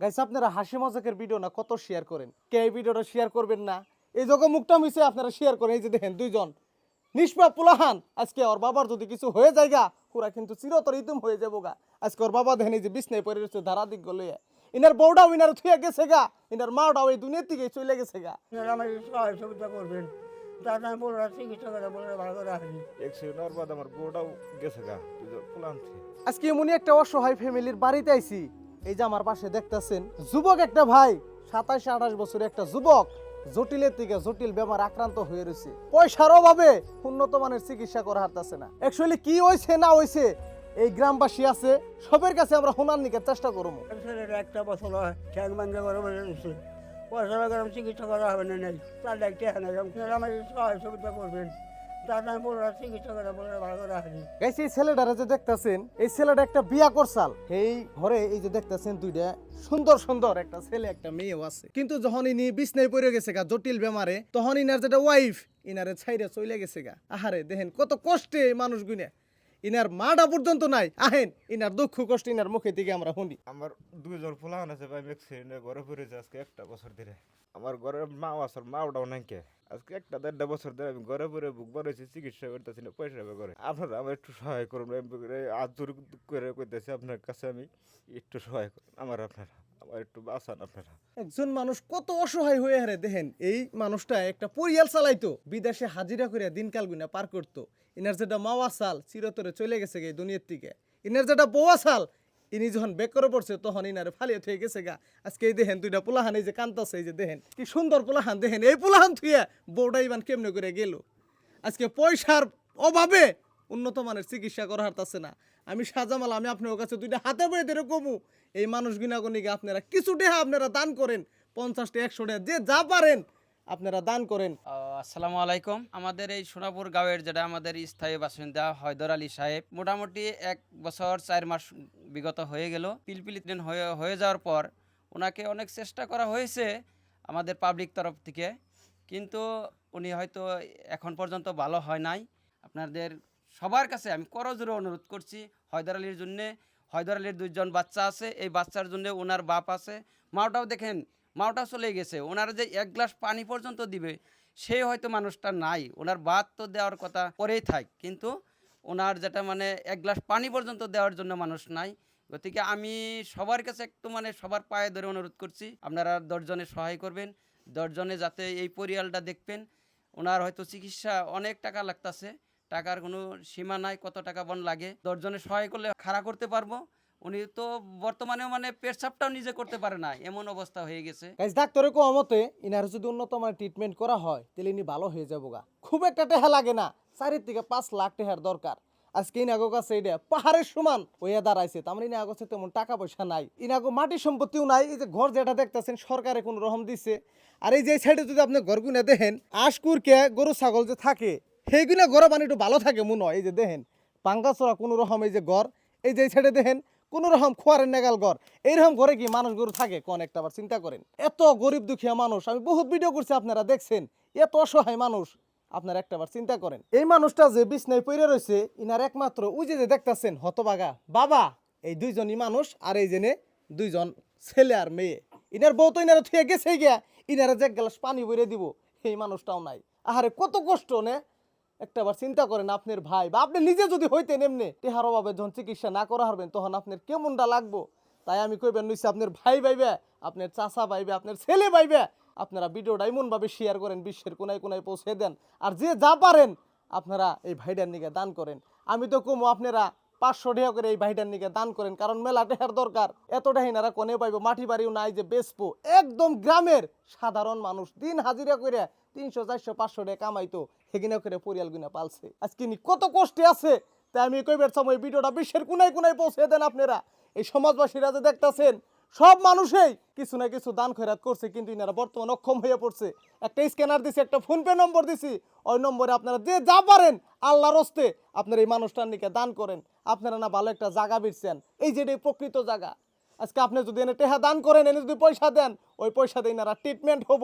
Guys আপনারা হাসি মজাকের video না কত শেয়ার করেন? কে এই ভিডিওটা শেয়ার করবেন না? এই যখন মুখটা মিশে আপনারা শেয়ার করেন এই যে দেখেন দুইজন। নিষ্পাপ পুলাহান। আজকে ওর বাবার যদি কিছু হয়ে যায়গা পুরা কিন্তু চিরতর ইতুম হয়ে যাব গা। আজকে ওর বাবা দেখেন এই যে বিছনায় পড়ে রয়েছে ধারা দিক গলে ইনার বউটাও ইনার থুয়ে গেছে গা। ইনার মাটাও এই দুনিয়ার থেকে চলে গেছে গা। আপনারা আমার সহায় সুবিধা করবেন। তার আমি বলে চিকিৎসা করে বলে ভালো করে আসি একশো নেওয়ার বাদ আমার বউটাও গেছে গা আজকে এমনই একটা অসহায় ফ্যামিলির বাড়িতে আইছি। এই যে আমার পাশে দেখতেছেন, যুবক একটা ভাই সাতাশ আঠাশ বছরের একটা যুবক, জটিলের থেকে জটিল বেমার আক্রান্ত হয়ে রয়েছে। পয়সার অভাবে উন্নত মানের চিকিৎসা করা হারতেছে না। অ্যাকচুয়ালি কি হয়েছে না হয়েছে এই গ্রামবাসী আছে, সবের কাছে আমরা হোনার নিকে চেষ্টা করব। একটা বছর হয় ভাঙ্গা করে রয়েছে পয়সা চিকিৎসা করা হবে না, নেই। তার দেখতে হয় সহায় সুবিধা করবেন। ছেলেটা একটা বিয়া এই ঘরে এই যে দেখতেছেন দুইটা সুন্দর সুন্দর একটা ছেলে, একটা মেয়েও আছে। কিন্তু যখন ইনি বিছনায় গেছে গা, জটিল বেমারে, তখন ইনার যেটা ওয়াইফ ইনারে ছাইরে চলে গেছে গা। আহারে, দেখেন কত কষ্টে মানুষ গুনে ইনার মাটা পর্যন্ত নাই। আহেন, ইনার দুঃখ কষ্ট ইনার মুখে দিকে আমরা শুনি। আমার দুইজন ফুলান আছে ভাই অ্যাক্সিডেন্টে ঘরে পড়েছে আজকে একটা বছর ধরে। আমার ঘরের মাও আছে মাওটাও নাই কে। আজকে একটা দেড়টা বছর ধরে আমি ঘরে পড়ে বুক বাড়াইছি চিকিৎসা করতেছি না, পয়সা হবে করে। আপনারা আমার একটু সহায় করুন আজ জোর করে কইতেছি আপনার কাছে আমি, একটু সহায় করুন, আমার আপনারা। একটু বাঁচান আপনারা। একজন মানুষ কত অসহায় হয়ে হারে দেখেন, এই মানুষটা একটা পরিয়াল চালাইতো, বিদেশে হাজিরা করে দিনকাল গুনা পার করতো। ইনার যেটা মাওয়া সাল চিরতরে চলে গেছে গে দুনিয়ার থেকে ইনার যেটা বউয়া সাল ইনি যখন বেক করে পড়ছে তখন ইনারে ফালিয়ে থয়ে গেছে গা। আজকে এই দেখেন দুইটা পোলাহান, এই যে কান্তাছে এই যে দেখেন, কি সুন্দর পোলাহান। দেখেন, এই পোলাহান থুয়ে বউটা ইমান কেমনে করে গেল? আজকে পয়সার অভাবে উন্নত মানের চিকিৎসা করা হারতাছে না। আমি সাজামাল, আমি আপনার কাছে দুইটা হাতে বয়ে ধরে কমু। এই মানুষ গুণাগুণিকে আপনারা কিছু আপনারা দান করেন? পঞ্চাশটা, একশো টাকা যে যা পারেন আপনারা দান করেন। আসসালামু আলাইকুম। আমাদের এই সোনাপুর গাঁয়ের যেটা আমাদের স্থায়ী বাসিন্দা হয়দর আলী সাহেব, মোটামুটি এক বছর চার মাস বিগত হয়ে গেল। পিলপিলি ট্রেন হয়ে হয়ে যাওয়ার পর ওনাকে অনেক চেষ্টা করা হয়েছে আমাদের পাবলিক তরফ থেকে। কিন্তু উনি হয়তো এখন পর্যন্ত ভালো হয় নাই। আপনাদের সবার কাছে আমি করজোরে অনুরোধ করছি হয়দর আলীর জন্যে। হয়দর আলীর দুইজন বাচ্চা আছে, এই বাচ্চার জন্য ওনার বাপ আছে। মাওটাও দেখেন, মাওটা চলে গেছে, ওনারা যে এক গ্লাস পানি পর্যন্ত দিবে, সে হয়তো মানুষটা নাই, ওনার বাদ তো দেওয়ার কথা করেই থাক, কিন্তু ওনার যেটা মানে এক গ্লাস পানি পর্যন্ত দেওয়ার জন্য মানুষ নাই। গতিকে আমি সবার কাছে একটু মানে সবার পায়ে ধরে অনুরোধ করছি, আপনারা দশজনে সহায় করবেন, দশজনে যাতে এই পরিয়ালটা দেখবেন। ওনার হয়তো চিকিৎসা অনেক টাকা লাগতাছে টাকার কোনো সীমা নাই, কত টাকা বন লাগে। দশজনে সহায় করলে খাড়া করতে পারব। উনি তো বর্তমানেও মানে পেটসাপটাও নিজে করতে পারে না, এমন অবস্থা হয়ে গেছে। ডাক্তারের কোয়া মতে, ইনার যদি উন্নত মানের ট্রিটমেন্ট করা হয়, তাহলে ইনি ভালো হয়ে যাব গা। খুব একটা টেহা লাগে না চারির থেকে পাঁচ লাখ টেহার দরকার। আজকে ইনাগো কাছে এটা পাহাড়ের সমান হইয়া দাঁড়াইছে তার মানে ইনাগো কাছে তেমন টাকা পয়সা নাই। ইনাগো মাটি সম্পত্তিও নাই, এই যে ঘর যেটা দেখতেছেন, সরকারে কোনো রকম দিছে। আর এই যে সাইডে যদি আপনি ঘরগুনা দেখেন, আশকুরকে গরু ছাগল যে থাকে সেইগুলা ঘর মানে একটু ভালো থাকে মনে হয় এই যে দেখেন পাঙ্গাচোরা কোনো রকম এই যে ঘর এই যে ছেড়ে দেখেন, কোনো রকম খোয়ারের নেগাল ঘর এইরকম ঘরে কি মানুষ গরু থাকে কোন একটা আবার চিন্তা করেন এত গরিব দুঃখীয়া মানুষ আমি বহুত ভিডিও করছি আপনারা দেখছেন, এত অসহায় মানুষ আপনারা একটাবার চিন্তা করেন। এই মানুষটা যে বিছনায় পড়ে রয়েছে, ইনার একমাত্র ওই যে যে দেখতাছেন হতবাগা বাবা, এই দুইজনই মানুষ আর এই জেনে দুইজন ছেলে আর মেয়ে। ইনার বউ তো ইনারা থুয়ে গেছে গিয়া, ইনারা যে এক গ্লাস পানি বইরে দিব এই মানুষটাও নাই। আহারে কত কষ্ট, নে? একটাবার চিন্তা করেন আপনার ভাই বা আপনি নিজে যদি হইতেন এমনি, টেহার অভাবে যখন চিকিৎসা না করা হারবেন, তখন আপনার কেমনটা লাগবো? তাই আমি কইবেন নিশ্চয় আপনার ভাই পাইবে আপনার চাচা পাইবে আপনার ছেলে পাইবে আপনারা ভিডিওটা এমনভাবে শেয়ার করেন, বিশ্বের কোনায় কোনায় পৌঁছে দেন। আর যে যা পারেন, আপনারা এই ভাইডার নিকে দান করেন। আমি তো কমো আপনারা পাঁচশো টাকা করে এই ভাইটার নিকে দান করেন, কারণ মেলা টেহার দরকার। এত টাহিনারা কোনে পাইবো, মাটি বাড়িও নাই যে বেচবো। একদম গ্রামের সাধারণ মানুষ, দিন হাজিরা করে তিনশো, চারশো, পাঁচশো টাকা কামাইতো। সেগিনা করে পরিয়াল গুনা পালছে। আজকে নি কত কষ্টে আছে। তাই আমি কইবার সময় ভিডিওটা বিশ্বের কোনায় কোনায় পৌঁছে দেন আপনারা। এই সমাজবাসীরা যে দেখতাছেন, সব মানুষই কিছু না কিছু দান খয়রাত করছে, কিন্তু ইনারা বর্তমান অক্ষম হয়ে পড়ছে। একটা স্ক্যানার দিছি, একটা ফোনপে নম্বর দিছি। ওই নম্বরে আপনারা যে যা পারেন, আল্লাহর হস্তে আপনারা এই মানুষটার নিকে দান করেন। আপনারা না ভালো একটা জায়গা বিরছেন এই যেটাই প্রকৃত জায়গা। আজকে আপনি যদি এনে টেহা দান করেন, এনে যদি পয়সা দেন, ওই পয়সা দিয়ে ইনারা ট্রিটমেন্ট হব।